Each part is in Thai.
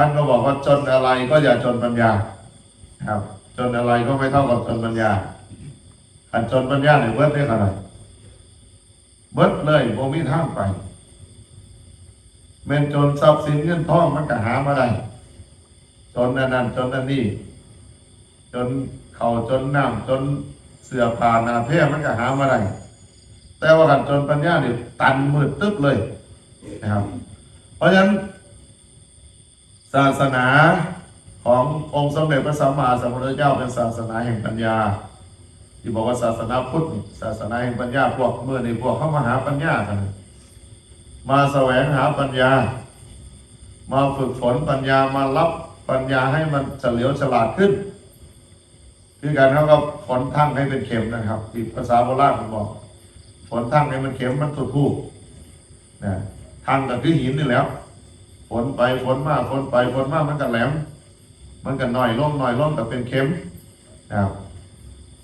ท่านก็บอกว่าจนอะไรก็อย่าจนปัญญาครับ จนอะไรก็ไม่เท่ากับจนปัญญาขันจนปัญญาเนี่ยเบิดได้ขนาดเบิดเลยโมมีทางไปเมนจนทรัพย์สินเงินทองมันก็หามาได้จนนั่นนั่นจนนั่นนี่ จนเขาจนน้ำจนเสือผ่าหนาเพร่มันก็หามาได้แต่ว่ากันจนปัญญาเนี่ยตันมืดตึ๊บเลยนะครับ เพราะฉะนั้น ศาสนาขององค์สมเด็จพระสัมมาสัมพุทธเจ้าเป็นศาสนาแห่งปัญญา ที่บอกว่าศาสนาพุทธศาสนาแห่งปัญญาพวกเมื่อในพวกเข้ามาหาปัญญากันมาแสวงหาปัญญา มาฝึกฝนปัญญามารับปัญญาให้มันเฉลียวฉลาดขึ้น คือการเขาก็ฝนทั้งให้เป็นเข็มนะครับที่ภาษาโบราณมันบอกฝนทั้งให้มันเข็มมันถูกถูกนะทั้งกับคือหินนี่แล้ว ฝนไปฝนมาฝนไปฝนมามันก็แหลม มันก็หน่อยล่มหน่อยล่มแต่เป็นเข็มนะครับ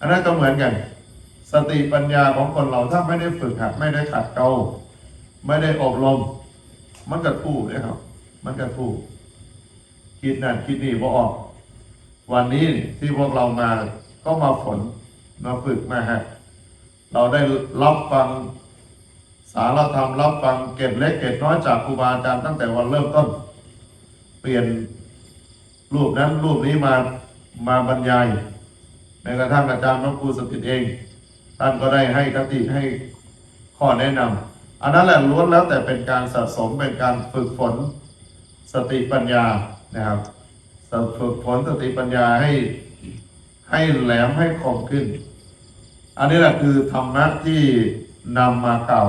อันนั้นก็เหมือนกัน สติปัญญาของคนเราถ้าไม่ได้ฝึกหัดไม่ได้ขัดเกลาไม่ได้อบรม มันก็ทู่เลยครับ มันก็ทู่คิดนั่นคิดนี่พอออก วันนี้ที่พวกเรามาก็มาฝนมาฝึกมาหัดเราได้รับฟัง สารธรรมรับฟังเก็บเล็กเก็บน้อยจากครูบาอาจารย์ตั้งแต่วันเริ่มต้น เปลี่ยนรูปนั้นรูปนี้มามาบรรยายแม้กระทั่งอาจารย์พระครูสติเอง ท่านก็ได้ให้คติให้ข้อแนะนำอันนั้นแหละล้วนแล้วแต่เป็นการสะสมเป็นการฝึกฝนสติปัญญานะครับฝึกฝนสติปัญญาให้ให้แหลมให้คมขึ้น อันนี้แหละคือธรรมะที่นำมาเก่า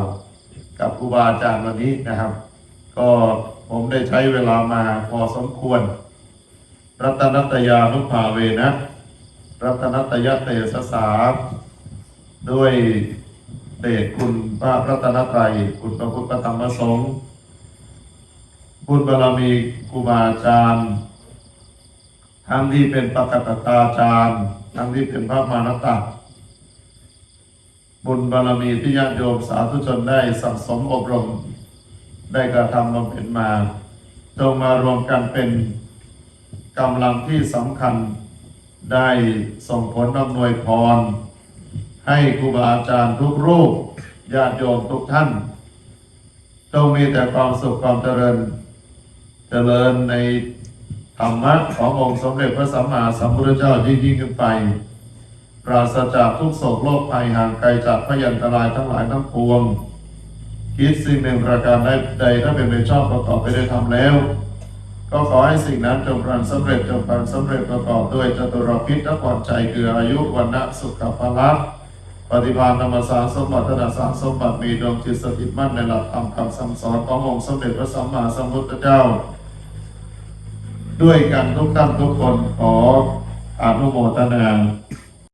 กับครูบาอาจารย์วันนี้นะครับ ก็ผมได้ใช้เวลามาพอสมควร รัตนัตยานุภาเวนะ รัตนัตยเตสสาด้วยเดชคุณพระรัตนตรัยคุณพระพุทธพระธรรมพระสงฆ์บุญบารมีครูบาอาจารย์ทั้งที่เป็นปกตตาจารย์ทั้งที่เป็นพระมานตะ บุญบารมีที่ญาติโยมสาธุชนได้สั่งสมอบรม ได้กระทำบำเพ็ญมาจงมารวมกันเป็นกำลังที่สำคัญได้ส่งผลอำนวยพร ให้ครูบาอาจารย์ทุกรูปญาติโยมทุกท่านจงมีแต่ความสุขความเจริญ เจริญในธรรมะขององค์สมเด็จพระสัมมาสัมพุทธเจ้ายิ่ยิ่งขึ้นไป ปราศจากทุกโศกโรคภัยห่างไกลจากพยันตรายทั้งหลายทั้งปวง คิดสิ่งหนึ่งประการใดใดถ้าเป็นไปชอบประกอบไปได้ทำแล้ว ก็ขอให้สิ่งนั้นจงปรานสำเร็จจงปรานสำเร็จประกอบด้วยจตุรพิษและความใจคืออายุวันนะสุขภาละปฏิภาณธรรมสารสมบัติธนสารสมบัติมีดวงจิตสถิตมั่นในหลักธรรมคำสั่งสอนขององค์สมเด็จพระสัมมาสัมพุทธเจ้า ด้วยกันทุกท่านทุกคนขออนุโมทนา